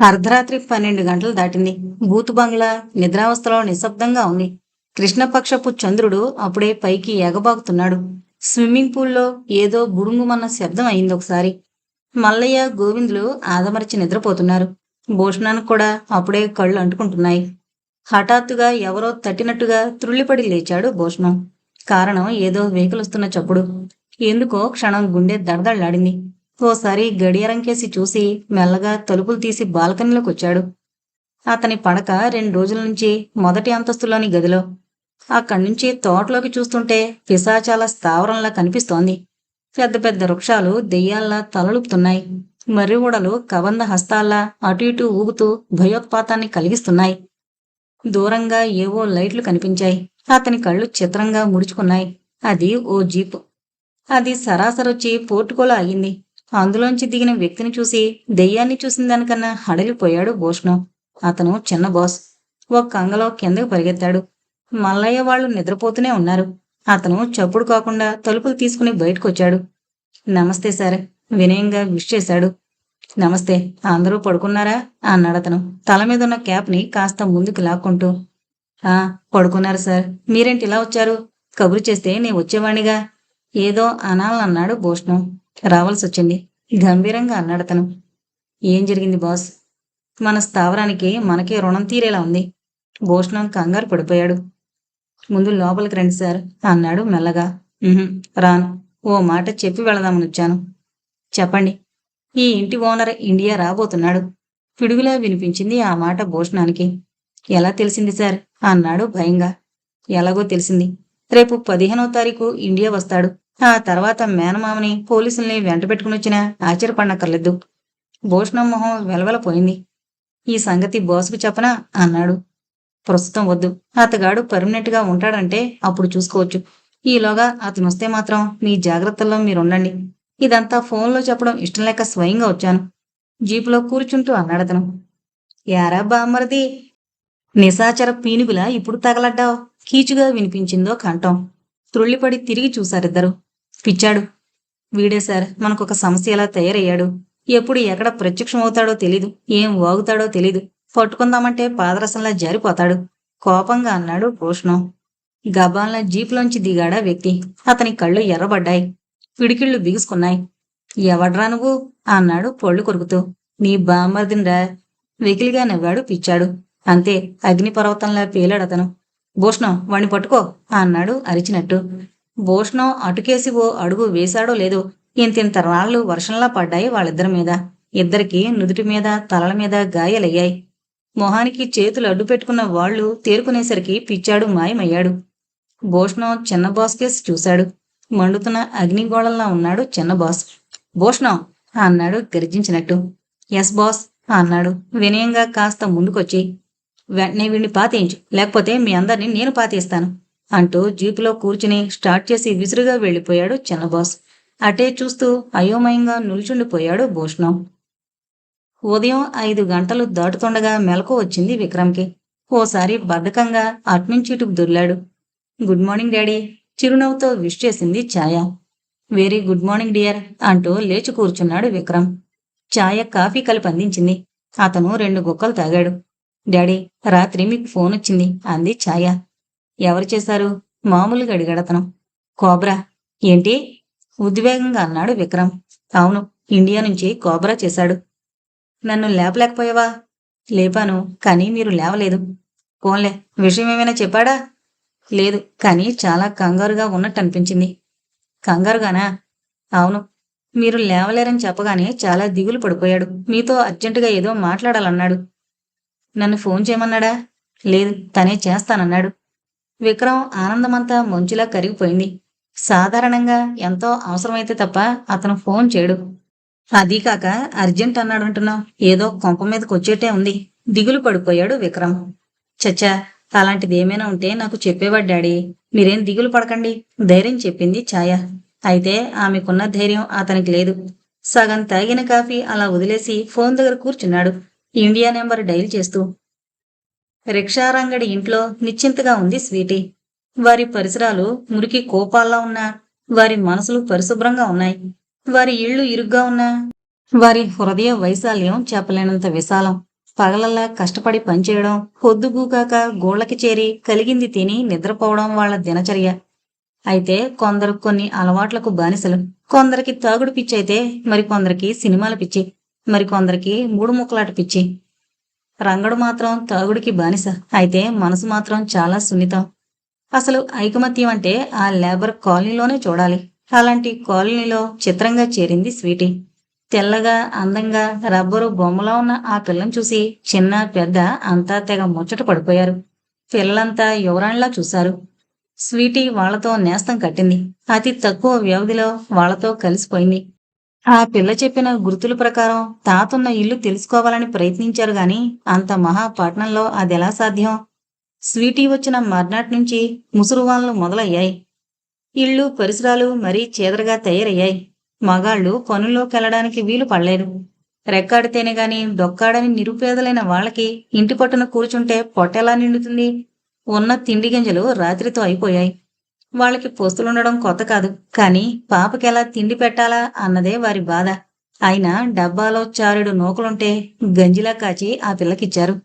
అర్ధరాత్రి పన్నెండు గంటలు దాటింది. బూతు బంగ్లా నిద్రావస్థలో నిశ్శబ్దంగా ఉంది. కృష్ణపక్షపు చంద్రుడు అప్పుడే పైకి ఎగబాకుతున్నాడు స్విమ్మింగ్ పూల్లో ఏదో బుడుంగుమన్న శబ్దం అయింది ఒకసారి. మల్లయ్య గోవిందులు ఆదమరిచి నిద్రపోతున్నారు. భూషణానికి కూడా అప్పుడే కళ్ళు అంటుకుంటున్నాయి. హఠాత్తుగా ఎవరో తట్టినట్టుగా త్రుళ్ళిపడి లేచాడు భూషణం కారణం ఏదో వెహికల్ వస్తున్న చప్పుడు. ఎందుకో క్షణం గుండె దడదళ్ళాడింది ఓసారి గడియారం కేసి చూసి మెల్లగా తలుపులు తీసి బాల్కనీలోకి వచ్చాడు. అతని పడక రెండు రోజుల నుంచి మొదటి అంతస్తులోని గదిలో. అక్కడి నుంచి తోటలోకి చూస్తుంటే పిశాచాల స్థావరంలా కనిపిస్తోంది. పెద్ద పెద్ద వృక్షాలు దెయ్యాల్లా తలలుపుతున్నాయి. మర్రి ఊడలు కబంద హస్తాల్లా అటు ఇటు ఊగుతూ భయోత్పాతాన్ని కలిగిస్తున్నాయి. దూరంగా ఏవో లైట్లు కనిపించాయి. అతని కళ్ళు చిత్రంగా ముడుచుకున్నాయి. అది ఓ జీపు. అది సరాసరొచ్చి పోర్టుకోలో ఆగింది. అందులోంచి దిగిన వ్యక్తిని చూసి దెయ్యాన్ని చూసిన దానికన్నా హడలిపోయాడు భూషణం. అతను చిన్న బాస్. ఓ కంగలో కిందకు పరిగెత్తాడు. మల్లయ్య వాళ్ళు నిద్రపోతూనే ఉన్నారు. అతను చప్పుడు కాకుండా తలుపులు తీసుకుని బయటకొచ్చాడు. నమస్తే సార్ వినయంగా విష్ చేశాడు. నమస్తే అందరూ పడుకున్నారా? అన్నాడు అతను. తల మీద ఉన్న క్యాప్ని కాస్త ముందుకు లాక్కుంటూ. ఆ పడుకున్నారు సార్. మీరేంటి ఇలా వచ్చారు? కబురు చేస్తే నేను వచ్చేవాణ్ణిగా? ఏదో అనాలన్నాడు భూషణం. రావాల్సి వచ్చింది గంభీరంగా అన్నాడు అతను ఏం జరిగింది బాస్? మన స్థావరానికి మనకే రుణం తీరేలా ఉంది. భూషణం కంగారు పడిపోయాడు. ముందు లోపలికి రండి సార్ అన్నాడు మెల్లగా. రాను. ఓ మాట చెప్పి వెళదామని వచ్చాను. చెప్పండి. ఈ ఇంటి ఓనర్ ఇండియా రాబోతున్నాడు. పిడుగులా వినిపించింది ఆ మాట భూషణానికి. ఎలా తెలిసింది సార్? అన్నాడు భయంగా. ఎలాగో తెలిసింది. రేపు పదిహేనో తారీఖు ఇండియా వస్తాడు. ఆ తర్వాత మేనమామని పోలీసుల్ని వెంట పెట్టుకుని వచ్చినా ఆశ్చర్యపడనక్కర్లేదు. భూషణం మొహం వెలవెలపోయింది. ఈ సంగతి బాసుకు చెప్పనా? అన్నాడు. ప్రస్తుతం వద్దు. అతగాడు పర్మనెంట్గా ఉంటాడంటే అప్పుడు చూసుకోవచ్చు. ఈలోగా అతను వస్తే మాత్రం మీ జాగ్రత్తల్లో మీరుండండి. ఇదంతా ఫోన్లో చెప్పడం ఇష్టం లేక స్వయంగా వచ్చాను. జీపులో కూర్చుంటూ అన్నాడతను. యారా బామ్మరిది? నిశాచర పీనుగులా ఇప్పుడు తగలడ్డావు? కీచుగా వినిపించిందో కంఠం. త్రుళ్ళిపడి తిరిగి చూశారిద్దరు. పిచ్చాడు. వీడే సార్ మనకొక సమస్య ఎలా తయారయ్యాడు? ఎప్పుడు ఎక్కడ ప్రత్యక్షమవుతాడో తెలీదు ఏం వాగుతాడో తెలీదు. పట్టుకుందామంటే పాదరసంలా జారిపోతాడు. కోపంగా అన్నాడు భూషణం గబాల్న జీపులోంచి దిగాడా వ్యక్తి. అతని కళ్ళు ఎర్రబడ్డాయి. పిడికిళ్ళు బిగుసుకున్నాయి. ఎవడ్రా నువ్వు? అన్నాడు పొళ్ళు కొరుకుతూ. నీ బామ్మర్దిన్రా. వెకిలిగా నవ్వాడు పిచ్చాడు. అంతే అగ్నిపర్వతంలా పేలాడు అతను భూషణం వాణ్ణి పట్టుకో అన్నాడు అరిచినట్టు. భూషణం అటుకేసి ఓ అడుగు వేశాడో లేదో ఇంతింత రాళ్ళు వర్షంలా పడ్డాయి వాళ్ళిద్దరి మీద. ఇద్దరికి నుదుటి మీద తలల మీద గాయాలయ్యాయి. మొహానికి చేతులు అడ్డు పెట్టుకున్న వాళ్ళు తేరుకునేసరికి పిచ్చాడు మాయమయ్యాడు. భూషణం చిన్న బాస్ కేసి చూశాడు. మండుతున్న అగ్నిగోళంలా ఉన్నాడు చిన్న బాస్. భూషణం అన్నాడు గర్జించినట్టు. ఎస్ బాస్ అన్నాడు వినయంగా కాస్త ముందుకొచ్చి. వెంటనే వీడిని పాతేయించు. లేకపోతే మీ అందరినీ నేను పాతేస్తాను. అంటూ జీపులో కూర్చుని స్టార్ట్ చేసి విసురుగా వెళ్ళిపోయాడు చిన్నబాస్ అటే చూస్తూ అయోమయంగా నిల్చుండిపోయాడు భూషణం. ఉదయం ఐదు గంటలు దాటుతుండగా మెలకు వచ్చింది విక్రమ్కి. ఓసారి బద్ధకంగా అట్నుంచిటుకు దొర్లాడు. గుడ్ మార్నింగ్ డాడీ చిరునవ్వుతో విష్ చేసింది Chaya. Very good morning dear అంటూ లేచి కూర్చున్నాడు విక్రమ్. ఛాయ కాఫీ కలిపి అందించింది. అతను రెండు గుక్కలు తాగాడు. డాడీ రాత్రి మీకు ఫోన్ వచ్చింది అంది ఛాయ. ఎవరు చేశారు? మామూలుగా అడిగాడతను కోబ్రా. ఏంటి? ఉద్వేగంగా అన్నాడు విక్రమ్. అవును ఇండియా నుంచి కోబ్రా చేశాడు. నన్ను లేపలేకపోయావా? లేపాను కానీ మీరు లేవలేదు. పోన్లే విషయం ఏమైనా చెప్పాడా? లేదు కానీ చాలా కంగారుగా ఉన్నట్టు అనిపించింది. కంగారుగానా? అవును మీరు లేవలేరని చెప్పగానే చాలా దిగులు పడిపోయాడు. మీతో అర్జెంటుగా ఏదో మాట్లాడాలన్నాడు. నన్ను ఫోన్ చేయమన్నాడా? లేదు తనే చేస్తానన్నాడు. విక్రమ్ ఆనందమంతా మంచులా కరిగిపోయింది. సాధారణంగా ఎంతో అవసరమైతే తప్ప అతను ఫోన్ చేయడు. అదీ కాక అర్జెంట్ అన్నాడు అంటున్నావు. ఏదో కొంప మీదకి వచ్చేటే ఉంది. దిగులు పడిపోయాడు విక్రమ్. చచ్చా అలాంటిది ఏమైనా ఉంటే నాకు చెప్పేవాడు డాడీ. మీరేం దిగులు పడకండి ధైర్యం చెప్పింది ఛాయ. అయితే ఆమెకున్న ధైర్యం అతనికి లేదు. సగం తాగిన కాఫీ అలా వదిలేసి ఫోన్ దగ్గర కూర్చున్నాడు. ఇండియా నెంబర్ డైల్ చేస్తూ రిక్షారంగడి ఇంట్లో నిశ్చింతగా ఉంది స్వీటీ. వారి పరిసరాలు మురికి కోపాల్లా ఉన్నా వారి మనసులు పరిశుభ్రంగా ఉన్నాయి. వారి ఇళ్ళు ఇరుగ్గా ఉన్నా వారి హృదయ వైశాల్యం చెప్పలేనంత విశాలం. పగలల్లా కష్టపడి పనిచేయడం పొద్దుగూకాక గోళ్ళకి చేరి కలిగింది తిని నిద్రపోవడం వాళ్ళ దినచర్య. అయితే కొందరు కొన్ని అలవాట్లకు బానిసలు. కొందరికి తాగుడు పిచ్చి అయితే మరికొందరికి సినిమాల పిచ్చి. మరికొందరికి మూడు ముక్కలాట పిచ్చి. రంగడు మాత్రం తాగుడికి బానిస. అయితే మనసు మాత్రం చాలా సున్నితం. అసలు ఐకమత్యం అంటే ఆ లేబర్ కాలనీలోనే చూడాలి. అలాంటి కాలనీలో చిత్రంగా చేరింది స్వీటీ. తెల్లగా అందంగా రబ్బరు బొమ్మలా ఉన్న ఆ పిల్లని చూసి చిన్న పెద్ద అంతా తెగ ముచ్చట పడిపోయారు. పిల్లలంతా యువరాణిలా చూశారు. స్వీటీ వాళ్ళతో నేస్తం కట్టింది. అతి తక్కువ వ్యవధిలో వాళ్ళతో కలిసిపోయింది. ఆ పిల్ల చెప్పిన గుర్తుల ప్రకారం తాతున్న ఇల్లు తెలుసుకోవాలని ప్రయత్నించారు గాని అంత మహాపట్నంలో అదెలా సాధ్యం? స్వీటీ వచ్చిన మర్నాటి నుంచి ముసురువాన్లు మొదలయ్యాయి. ఇళ్ళు పరిసరాలు మరీ చీదరగా తయారయ్యాయి. మగాళ్ళు పనుల్లోకెళ్ళడానికి వీలు పడలేదు. రెక్కాడితేనే గాని డొక్కాడని నిరుపేదలైన వాళ్ళకి ఇంటి పట్టున కూర్చుంటే పొట్టెలా నిండుతుంది? ఉన్న తిండి గింజలు రాత్రితో అయిపోయాయి. వాళ్ళకి పొస్తులుండడం కొత్త కాదు. కానీ పాపకి ఎలా తిండి పెట్టాలా అన్నదే వారి బాధ. అయినా డబ్బాలో చారుడు నూకలుంటే గంజిలా కాచి ఆ పిల్లకిచ్చారు.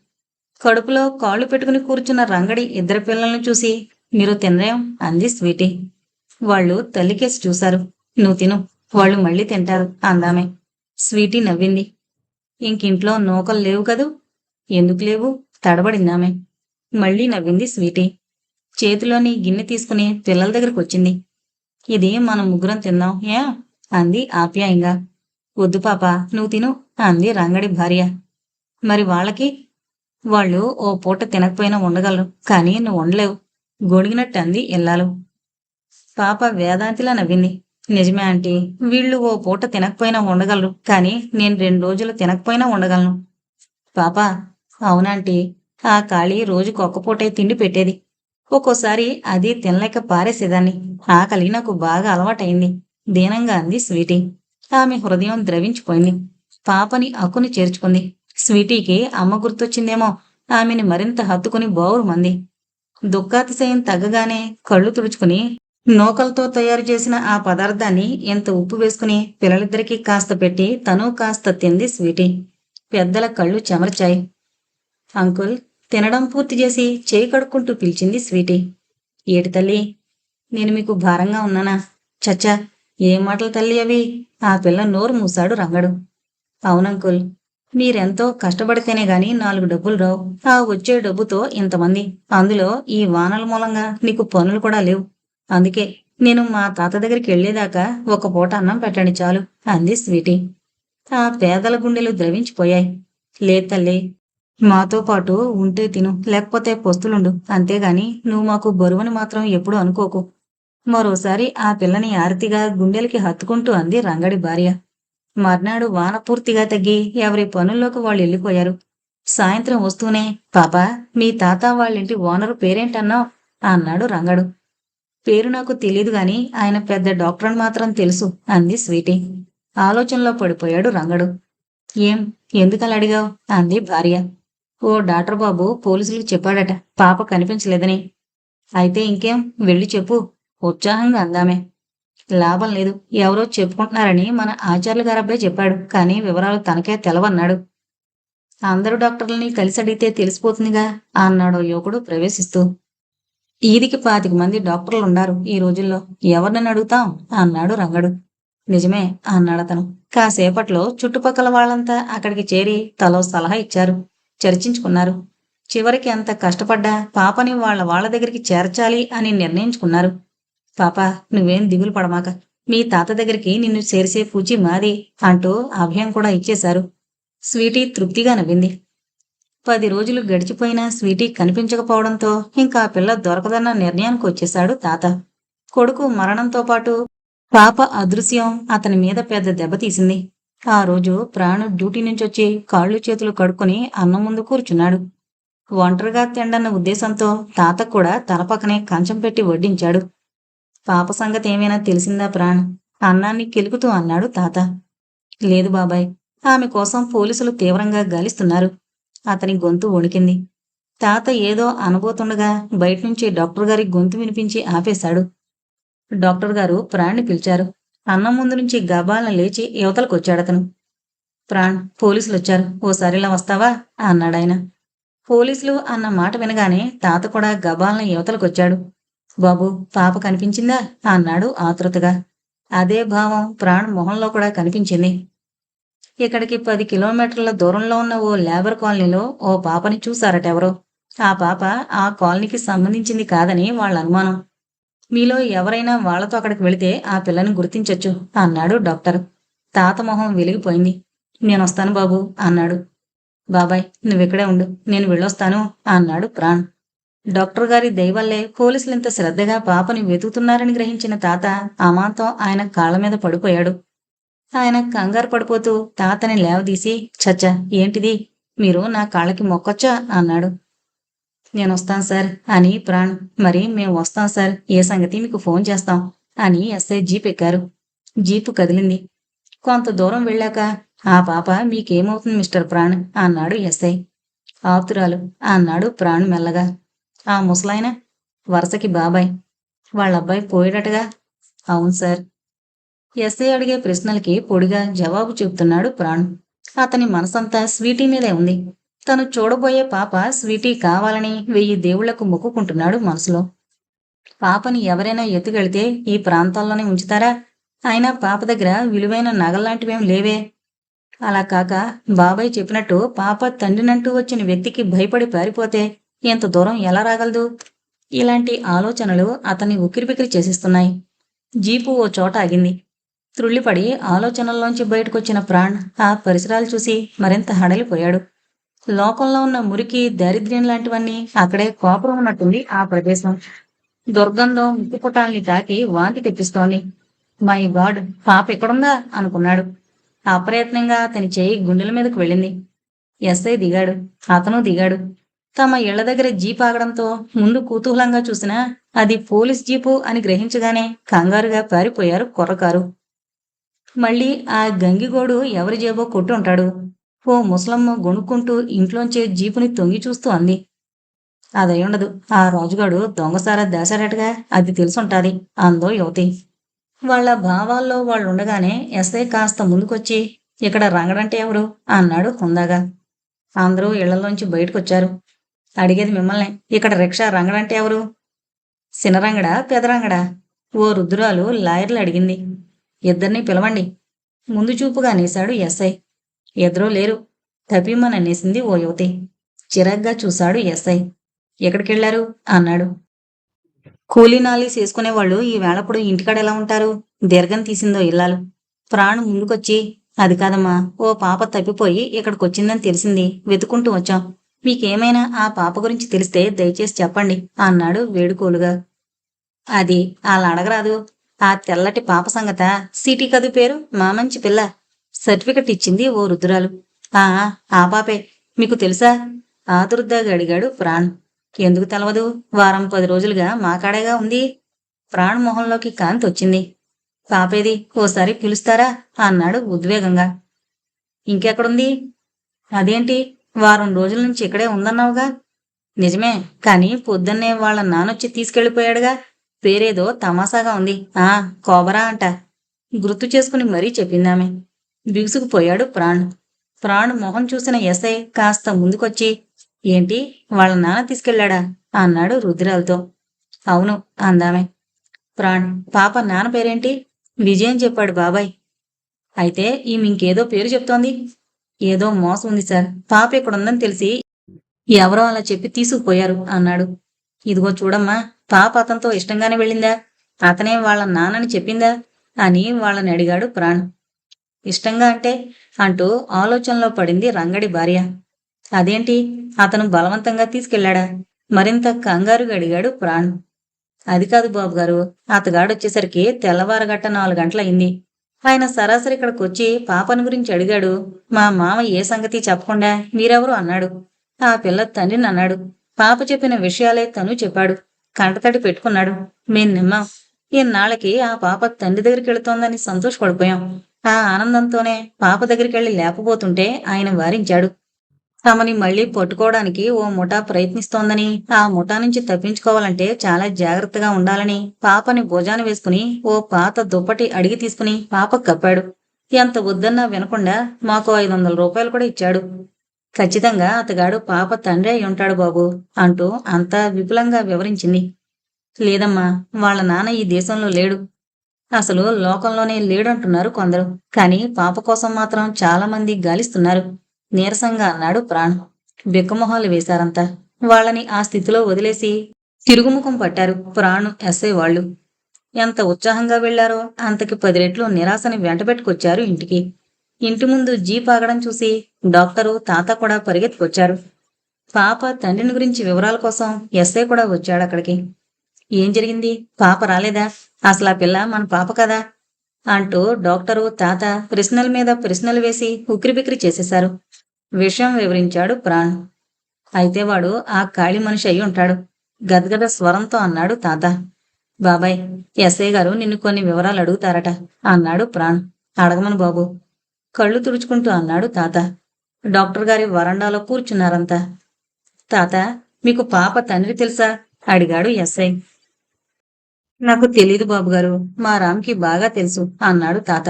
కడుపులో కాళ్ళు పెట్టుకుని కూర్చున్న రంగడి ఇద్దరు పిల్లల్ని చూసి మీరు తినరేం? అంది స్వీటీ. వాళ్ళు తల్లికేసి చూశారు. నువ్వు తిను. వాళ్ళు మళ్ళీ తింటారు అందామే. స్వీటీ నవ్వింది. ఇంకింట్లో నూకలు లేవు కదూ? ఎందుకు లేవు? తడబడిందామే. మళ్ళీ నవ్వింది స్వీటీ. చేతిలోని గిన్నె తీసుకుని పిల్లల దగ్గరకు వచ్చింది. ఇది మనం ముగ్గురం తిందాం యా అంది ఆప్యాయంగా వద్దు పాప నువ్వు తిను అంది రంగడి భార్య. మరి వాళ్ళకి? వాళ్ళు ఓ పూట తినకపోయినా ఉండగలరు కానీ నువ్వు ఉండలేవు గొడిగినట్టు అంది ఇల్లాలు. పాప వేదాంతిలా నవ్వింది. నిజమే ఆంటీ వీళ్ళు ఓ పూట తినకపోయినా ఉండగలరు కానీ నేను రెండు రోజులు తినకపోయినా ఉండగలను పాప అవునాంటీ ఆ కాళీ రోజుకు ఒక్క పూటే తిండి పెట్టేది. ఒక్కోసారి అది తినలేక పారేసేదాన్ని. ఆకలి నాకు బాగా అలవాటైంది దీనంగా అంది స్వీటీ. ఆమె హృదయం ద్రవించిపోయింది. పాపని అక్కుని చేర్చుకుంది. స్వీటీకి అమ్మ గుర్తొచ్చిందేమో. ఆమెని మరింత హత్తుకుని బోరుమంది దుఃఖాతిశయం తగ్గగానే కళ్ళు తుడుచుకుని నూకలతో తయారు చేసిన ఆ పదార్థాన్ని ఎంత ఉప్పు వేసుకుని పిల్లలిద్దరికీ కాస్త పెట్టి తను కాస్త తింది స్వీటీ. పెద్దల కళ్ళు చెమర్చాయి. అంకుల్ తినడం పూర్తి చేసి చేయి కడుక్కుంటూ పిలిచింది స్వీటీ. ఏటి తల్లి నేను మీకు భారంగా ఉన్నానా? చచ్చా ఏ మాటలు తల్లి అవి? ఆ పిల్ల నోరు మూసాడు రంగడు. అవునంకుల్ మీరెంతో కష్టపడితేనే గాని నాలుగు డబ్బులు రావు. ఆ వచ్చే డబ్బుతో ఇంతమంది. అందులో ఈ వానల మూలంగా నీకు పనులు కూడా లేవు. అందుకే నేను మా తాత దగ్గరికి వెళ్ళేదాకా ఒక పూట అన్నం పెట్టండి చాలు అంది స్వీటీ. ఆ పేదల గుండెలు ద్రవించిపోయాయి. లేదు తల్లి మాతో పాటు ఉంటే తిను లేకపోతే పొస్తులుండు. అంతేగాని నువ్వు మాకు బరువుని మాత్రం ఎప్పుడు అనుకోకు. మరోసారి ఆ పిల్లని ఆరతిగా గుండెలకి హత్తుకుంటూ అంది రంగడి భార్య. మర్నాడు వాన పూర్తిగా తగ్గి ఎవరి పనుల్లోకి వాళ్ళు వెళ్ళిపోయారు. సాయంత్రం వస్తూనే పాపా మీ తాత వాళ్ళింటి ఓనరు పేరేంటన్నావు అన్నాడు రంగడు. పేరు నాకు తెలీదు గాని ఆయన పెద్ద డాక్టర్ అని మాత్రం తెలుసు అంది స్వీటీ. ఆలోచనలో పడిపోయాడు రంగడు. ఏం? ఎందుకలా అడిగావు? అంది భార్య. ఓ డాక్టర్ బాబు పోలీసులకు చెప్పాడట. పాప కనిపించలేదని. అయితే ఇంకేం? వెళ్ళి చెప్పు. ఉత్సాహంగా అందామే. లాభం లేదు. ఎవరో చెప్పుకుంటున్నారని మన ఆచార్యుల గారబ్బాయి చెప్పాడు. కానీ వివరాలు తనకే తెలవన్నాడు. అందరు డాక్టర్లని కలిసి అడిగితే తెలిసిపోతుందిగా అన్నాడు యువకుడు ప్రవేశిస్తూ. ఈదికి పాతిక మంది డాక్టర్లు ఉన్నారు ఈ రోజుల్లో. ఎవరిని అడుగుతాం? అన్నాడు రంగడు. నిజమే అన్నాడతను కాసేపట్లో చుట్టుపక్కల వాళ్ళంతా అక్కడికి చేరి తలో సలహా ఇచ్చారు. చర్చించుకున్నారు. చివరికి ఎంత కష్టపడ్డా పాపని వాళ్ళ వాళ్ళ దగ్గరికి చేర్చాలి అని నిర్ణయించుకున్నారు. పాప నువ్వేం దిగులు పడమాక. మీ తాత దగ్గరికి నిన్ను చేరిసే పూచి మాది అంటూ అభయం కూడా ఇచ్చేశారు. స్వీటీ తృప్తిగా నవ్వింది. పది రోజులు గడిచిపోయినా స్వీటీ కనిపించకపోవడంతో ఇంకా పిల్ల దొరకదన్న నిర్ణయానికి వచ్చేశాడు తాత. కొడుకు మరణంతో పాటు పాప అదృశ్యం అతని మీద పెద్ద దెబ్బతీసింది ఆ రోజు ప్రాణు డ్యూటీ నుంచి వచ్చి కాళ్ళు చేతులు కడుక్కొని అన్నం ముందు కూర్చున్నాడు. ఒంటరిగా తిండన్న ఉద్దేశంతో తాత కూడా తన పక్కనే కంచం పెట్టి వడ్డించాడు. పాప సంగతి ఏమైనా తెలిసిందా ప్రాణ్? అన్నాన్ని కెలుకుతూ అన్నాడు తాత. లేదు బాబాయ్ ఆమె కోసం పోలీసులు తీవ్రంగా గాలిస్తున్నారు. అతని గొంతు వణికింది. తాత ఏదో అనబోతుండగా బయటనుంచి డాక్టర్ గారి గొంతు వినిపించి ఆపేశాడు. డాక్టర్ గారు ప్రాణ్ణి పిలిచారు. అన్నం ముందు నుంచి గబాలను లేచి యువతలకొచ్చాడతను ప్రాణ్ పోలీసులు వచ్చారు ఓసారి ఇలా వస్తావా? అన్నాడు ఆయన. పోలీసులు అన్న మాట వినగానే తాత కూడా గబాలన యువతలకొచ్చాడు. బాబు పాప కనిపించిందా? అన్నాడు ఆతృతగా. అదే భావం ప్రాణ్ మొహంలో కూడా కనిపించింది. ఇక్కడికి పది కిలోమీటర్ల దూరంలో ఉన్న ఓ లేబర్ కాలనీలో ఓ పాపని చూశారట ఎవరో ఆ పాప ఆ కాలనీకి సంబంధించింది కాదని వాళ్ళ అనుమానం. మీలో ఎవరైనా వాళ్ళతో అక్కడికి వెళితే ఆ పిల్లని గుర్తించొచ్చు అన్నాడు డాక్టర్. తాత మొహం వెలిగిపోయింది. నేను వస్తాను బాబు అన్నాడు. బాబాయ్ నువ్వెక్కడే ఉండు నేను వెళ్ళొస్తాను అన్నాడు ప్రాణ్. డాక్టర్ గారి దయవల్లే పోలీసులు ఇంత శ్రద్ధగా పాపని వెతుకుతున్నారని గ్రహించిన తాత అమాంతం ఆయన కాళ్ళ మీద పడిపోయాడు. ఆయన కంగారు పడిపోతూ తాతని లేవదీసి చచ్చా ఏంటిది? మీరు నా కాళ్ళకి మొక్కొచ్చా? అన్నాడు. నేను వస్తాను సార్. అని ప్రాణ్. మరి మేము వస్తాం సార్. ఏ సంగతి మీకు ఫోన్ చేస్తాం. అని ఎస్ఐ జీప్ ఎక్కారు. జీపు కదిలింది. కొంత దూరం వెళ్ళాక ఆ పాప మీకేమవుతుంది మిస్టర్ ప్రాణ్? అన్నాడు ఎస్ఐ. ఆతురాలు అన్నాడు ప్రాణ్ మెల్లగా. ఆ ముసలాయన వరుసకి బాబాయ్. వాళ్ళ అబ్బాయి పోయేటట్టుగా అవును సార్. ఎస్ఐ అడిగే ప్రశ్నలకి పొడిగా జవాబు చెబుతున్నాడు ప్రాణ్. అతని మనసంతా స్వీటీ మీదే ఉంది. తను చూడబోయే పాప స్వీటీ కావాలని వెయ్యి దేవుళ్ళకు మొక్కుకుంటున్నాడు మనసులో. పాపని ఎవరైనా ఎత్తుకెళ్తే ఈ ప్రాంతాల్లోనే ఉంచుతారా? అయినా పాప దగ్గర విలువైన నగల్లాంటివేం లేవే. అలా కాక బాబాయ్ చెప్పినట్టు పాప తండ్రినంటూ వచ్చిన వ్యక్తికి భయపడి పారిపోతే ఎంత దూరం ఎలా రాగలదు? ఇలాంటి ఆలోచనలు అతన్ని ఉక్కిరిబిక్కిరి చేసిస్తున్నాయి. జీపు ఓ చోట ఆగింది. త్రుళ్ళిపడి ఆలోచనల్లోంచి బయటకొచ్చిన ప్రాణ్ ఆ పరిసరాలు చూసి మరింత హడలిపోయాడు. లోకంలో ఉన్న మురికి దారిద్ర్యం లాంటివన్నీ అక్కడే కోపరం ఉన్నట్టుంది ఆ ప్రదేశం. దుర్గంధం ముక్కుపుటాల్ని తాకి వాంతి తెప్పిస్తోంది. మై గాడ్ పాప ఎక్కడుందా? అనుకున్నాడు. అప్రయత్నంగా అతని చేయి గుండెల మీదకు వెళ్ళింది. ఎస్ఐ దిగాడు. అతను దిగాడు. తమ ఇళ్ళ దగ్గర జీప్ ఆగడంతో ముందు కుతూహలంగా చూసినా అది పోలీస్ జీపు అని గ్రహించగానే కంగారుగా పారిపోయారు కుర్రకారు. మళ్ళీ ఆ గంగిగోడు ఎవరి జేబో కొట్టుంటాడు. ఓ ముసలమ్మ గొణుక్కుంటూ ఇంట్లోంచే జీపుని తొంగి చూస్తూ అంది. అదయ్యుండదు ఆ రాజుగాడు దొంగసారా దాశారటగా? అది తెలుసుంటాది అందో యువతి. వాళ్ళ భావాల్లో వాళ్ళు ఉండగానే ఎస్ఐ కాస్త ముందుకొచ్చి ఇక్కడ రంగడంటే ఎవరు? అన్నాడు హుందాగా. అందరూ ఇళ్ళలోంచి బయటకొచ్చారు. అడిగేది మిమ్మల్ని ఇక్కడ రిక్షా రంగడంటే ఎవరు? సినరంగడా పెదరంగడా? ఓ రుద్రాలు లాయర్లు అడిగింది. ఇద్దరిని పిలవండి. ముందు చూపుగా అనేశాడు ఎస్ఐ. ఎదురూ లేరు. తప్పిమననేసింది ఓ యువతి. చిరాగ్గా చూశాడు ఎస్ఐ. ఎక్కడికెళ్ళారు అన్నాడు. కూలీనాలి చేసుకునే వాళ్ళు ఈ వేళప్పుడు ఇంటికాడ ఎలా ఉంటారు? దీర్ఘం తీసిందో ఇల్లాలు. ప్రాణం ముందుకొచ్చి అది కాదమ్మా ఓ పాప తప్పిపోయి ఇక్కడికొచ్చిందని తెలిసింది. వెతుకుంటూ వచ్చాం. మీకేమైనా ఆ పాప గురించి తెలిస్తే దయచేసి చెప్పండి అన్నాడు వేడుకోలుగా. అది అలా అడగరాదు. ఆ తెల్లటి పాప సంగత. సిటీ కదు పేరు? మా మంచి పిల్ల. సర్టిఫికెట్ ఇచ్చింది ఓ రుద్రాలు ఆ ఆ పాపే మీకు తెలుసా? ఆతురుద్దాగా అడిగాడు ప్రాణ్. ఎందుకు తెలవదు? వారం పది రోజులుగా మా కాడేగా ఉంది. ప్రాణ్ మొహంలోకి కాంతి వచ్చింది. పాపేది ఓసారి పిలుస్తారా? అన్నాడు ఉద్వేగంగా. ఇంకెక్కడుంది? అదేంటి? వారం రోజుల నుంచి ఇక్కడే ఉందన్నావుగా? నిజమే కానీ పొద్దున్నే వాళ్ళ నానొచ్చి తీసుకెళ్ళిపోయాడుగా పేరేదో తమాసాగా ఉంది. ఆ కోబరా అంట. గుర్తు చేసుకుని మరీ చెప్పిందామె. బిగుసుకుపోయాడు ప్రాణ్. ప్రాణ్ మొహం చూసిన ఎస్ఐ కాస్త ముందుకొచ్చి ఏంటి వాళ్ళ నాన్న తీసుకెళ్ళాడా అన్నాడు రుద్రాలతో అవును అందామే. ప్రాణ్ పాప నాన్న పేరేంటి? విజయం చెప్పాడు బాబాయ్. అయితే ఈమె ఇంకేదో పేరు చెప్తోంది? ఏదో మోసం ఉంది సార్. పాప ఇక్కడుందని తెలిసి ఎవరో అలా చెప్పి తీసుకుపోయారు అన్నాడు. ఇదిగో చూడమ్మా పాప అతనితో ఇష్టంగానే వెళ్ళిందా? అతనే వాళ్ళ నాన్నని చెప్పిందా? అని వాళ్ళని అడిగాడు ప్రాణ్. ఇష్టంగా అంటే? అంటూ ఆలోచనలో పడింది రంగడి భార్య. అదేంటి? అతను బలవంతంగా తీసుకెళ్ళాడా మరింత కంగారుగా అడిగాడు ప్రాణ్. అది కాదు బాబు గారు అతగాడొచ్చేసరికి తెల్లవారగట్ట నాలుగు గంటలయింది. ఆయన సరాసరి ఇక్కడికి వచ్చి పాపను గురించి అడిగాడు. మా మామ ఏ సంగతి చెప్పకుండా మీరెవరు అన్నాడు. ఆ పిల్ల తండ్రిని అన్నాడు. పాప చెప్పిన విషయాలే తను చెప్పాడు. కంటతడి పెట్టుకున్నాడు. మేం నిమ్మాం. ఇన్నాళ్ళకి ఆ పాప తండ్రి దగ్గరికి వెళుతోందని సంతోషపడిపోయాం. ఆ ఆనందంతోనే పాప దగ్గరికి వెళ్ళి లేపబోతుంటే ఆయన వారించాడు. తమని మళ్ళీ పట్టుకోవడానికి ఓ ముఠా ప్రయత్నిస్తోందని ఆ ముఠా నుంచి తప్పించుకోవాలంటే చాలా జాగ్రత్తగా ఉండాలని పాపని భుజాన వేసుకుని ఓ పాత దుప్పటి అడిగి తీసుకుని పాప కప్పాడు. ఎంత వద్దన్నా వినకుండా మాకు ఐదు వందల రూపాయలు కూడా ఇచ్చాడు. ఖచ్చితంగా అతగాడు పాప తండ్రి అయి ఉంటాడు బాబు అంటూ అంతా విపులంగా వివరించింది. లేదమ్మా వాళ్ళ నాన్న ఈ దేశంలో లేడు. అసలు లోకంలోనే లేడంటున్నారు కొందరు. కానీ పాప కోసం మాత్రం చాలా మంది గాలిస్తున్నారు. నీరసంగా అన్నాడు ప్రాణ్. బిక్కమొహాలు వేశారంతా. వాళ్ళని ఆ స్థితిలో వదిలేసి తిరుగుముఖం పట్టారు ప్రాణు ఎస్ఐ వాళ్ళు. ఎంత ఉత్సాహంగా వెళ్ళారో అంతకి పది రెట్లు నిరాశని వెంటబెట్టుకొచ్చారు ఇంటికి. ఇంటి ముందు జీప్ ఆగడం చూసి డాక్టరు తాత కూడా పరిగెత్తుకొచ్చారు. పాప తండ్రిని గురించి వివరాల కోసం ఎస్ఐ కూడా వచ్చాడు అక్కడికి ఏం జరిగింది? పాప రాలేదా? అసలు ఆ పిల్ల మన పాప కదా అంటూ డాక్టరు తాత ప్రశ్నల మీద ప్రశ్నలు వేసి ఉక్కిరిబిక్కిరి చేసేశారు. విషయం వివరించాడు ప్రాణ్. అయితే వాడు ఆ ఖాళీ మనిషి అయి ఉంటాడు. గద్గద స్వరంతో అన్నాడు తాత. బాబాయ్ ఎస్ఐ గారు నిన్ను కొన్ని వివరాలు అడుగుతారట అన్నాడు ప్రాణ్. అడగమను బాబు. కళ్ళు తుడుచుకుంటూ అన్నాడు తాత. డాక్టర్ గారి వరండాలో కూర్చున్నారంతా. తాత మీకు పాప తండ్రి తెలుసా? అడిగాడు ఎస్ఐ. నాకు తెలీదు బాబుగారు. మా రామ్కి బాగా తెలుసు అన్నాడు తాత.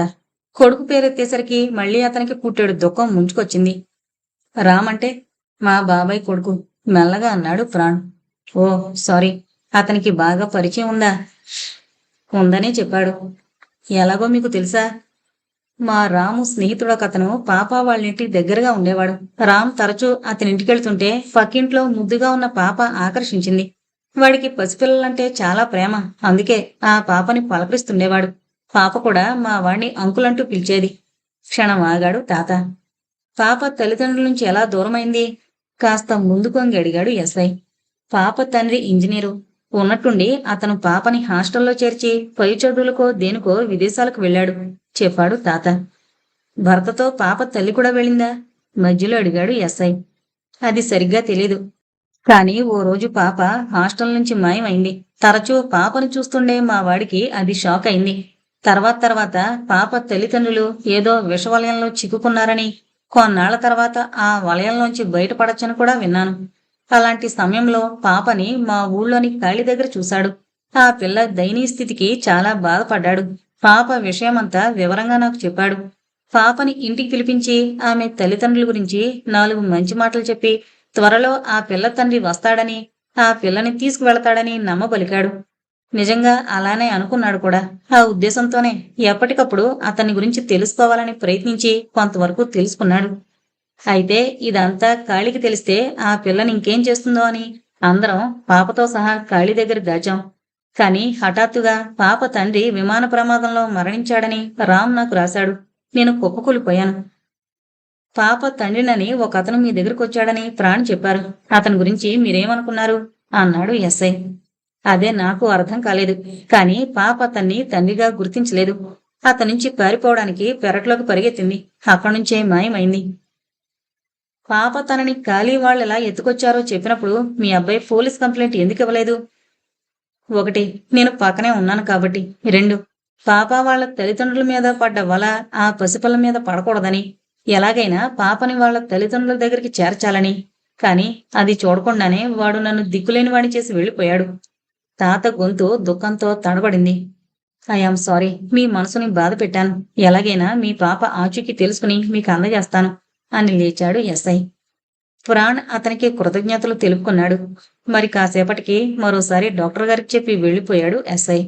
కొడుకు పేరెత్తేసరికి మళ్ళీ అతనికి పుట్టాడు దుఃఖం ముంచుకొచ్చింది. రామ్ అంటే మా బాబాయ్ కొడుకు మెల్లగా అన్నాడు ప్రాణ్. ఓ సారీ అతనికి బాగా పరిచయం ఉందా? ఉందనే చెప్పాడు. ఎలాగో మీకు తెలుసా? మా రాము స్నేహితుడు అతను పాప వాళ్ళ ఇంటికి దగ్గరగా ఉండేవాడు. రామ్ తరచూ అతని ఇంటికెళ్తుంటే పక్కింట్లో ముద్దుగా ఉన్న పాప ఆకర్షించింది. వాడికి పసిపిల్లలంటే చాలా ప్రేమ. అందుకే ఆ పాపని పలకరిస్తుండేవాడు. పాప కూడా మా వాణ్ణి అంకులంటూ పిలిచేది. క్షణం ఆగాడు తాత. పాప తల్లిదండ్రుల నుంచి ఎలా దూరమైంది? కాస్త ముందుకొంగి అడిగాడు ఎస్ఐ. పాప తండ్రి ఇంజనీరు. ఉన్నట్టుండి అతను పాపని హాస్టల్లో చేర్చి పై చదువులకో దేనికో విదేశాలకు వెళ్ళాడు చెప్పాడు తాత. భర్తతో పాప తల్లి కూడా వెళ్ళిందా? మధ్యలో అడిగాడు ఎస్ఐ. అది సరిగ్గా తెలీదు. కానీ ఓ రోజు పాప హాస్టల్ నుంచి మాయమైంది. తరచూ పాపను చూస్తుండే మా వాడికి అది షాక్ అయింది. తర్వాత తర్వాత పాప తల్లిదండ్రులు ఏదో విషవలయంలో చిక్కుకున్నారని కొన్నాళ్ళ తర్వాత ఆ వలయంలోంచి బయటపడొచ్చని కూడా విన్నాను. అలాంటి సమయంలో పాపని మా ఊళ్ళోని ఖాళీ దగ్గర చూశాడు. ఆ పిల్ల దయనీయ స్థితికి చాలా బాధపడ్డాడు. పాప విషయమంతా వివరంగా నాకు చెప్పాడు. పాపని ఇంటికి పిలిపించి ఆమె తల్లిదండ్రుల గురించి నాలుగు మంచి మాటలు చెప్పి త్వరలో ఆ పిల్ల తండ్రి వస్తాడని ఆ పిల్లని తీసుకువెళతాడని నమ్మబలికాడు. నిజంగా అలానే అనుకున్నాడు కూడా. ఆ ఉద్దేశంతోనే ఎప్పటికప్పుడు అతని గురించి తెలుసుకోవాలని ప్రయత్నించి కొంతవరకు తెలుసుకున్నాడు. అయితే ఇదంతా కాళీకి తెలిస్తే ఆ పిల్లని ఇంకేం చేస్తుందో అని అందరం పాపతో సహా కాళీ దగ్గర దాచాం. కానీ హఠాత్తుగా పాప తండ్రి విమాన ప్రమాదంలో మరణించాడని రామ్ నాకు రాశాడు. నేను కుప్పకూలిపోయాను. పాప తండ్రినని ఒక అతను మీ దగ్గరకు వచ్చాడని ప్రాణ్ చెప్పారు. అతని గురించి మీరేమనుకున్నారు? అన్నాడు ఎస్ఐ. అదే నాకు అర్థం కాలేదు. కానీ పాప అతన్ని తండ్రిగా గుర్తించలేదు. అతని నుంచి పారిపోవడానికి పెరట్లోకి పరిగెత్తింది. అక్కడి నుంచే మాయమైంది. పాప తనని ఖాళీ వాళ్ళు ఎలా ఎత్తుకొచ్చారో చెప్పినప్పుడు మీ అబ్బాయి పోలీస్ కంప్లైంట్ ఎందుకు ఇవ్వలేదు? ఒకటి నేను పక్కనే ఉన్నాను కాబట్టి. రెండు పాప వాళ్ళ తల్లిదండ్రుల మీద పడ్డ వల ఆ పసిపిల్ల మీద పడకూడదని. ఎలాగైనా పాపని వాళ్ళ తల్లిదండ్రుల దగ్గరికి చేర్చాలని. కాని అది చూడకుండానే వాడు నన్ను దిక్కులేని వాడిని చేసి వెళ్ళిపోయాడు. తాత గొంతు దుఃఖంతో తడబడింది. I am sorry. మీ మనసుని బాధ పెట్టాను. ఎలాగైనా మీ పాప ఆచూకీ తెలుసుకుని మీకు అందజేస్తాను అని లేచాడు ఎస్ఐ. పురాణ్ అతనికి కృతజ్ఞతలు తెలుపుకున్నాడు. మరి కాసేపటికి మరోసారి డాక్టర్ గారికి చెప్పి వెళ్ళిపోయాడు ఎస్ఐ.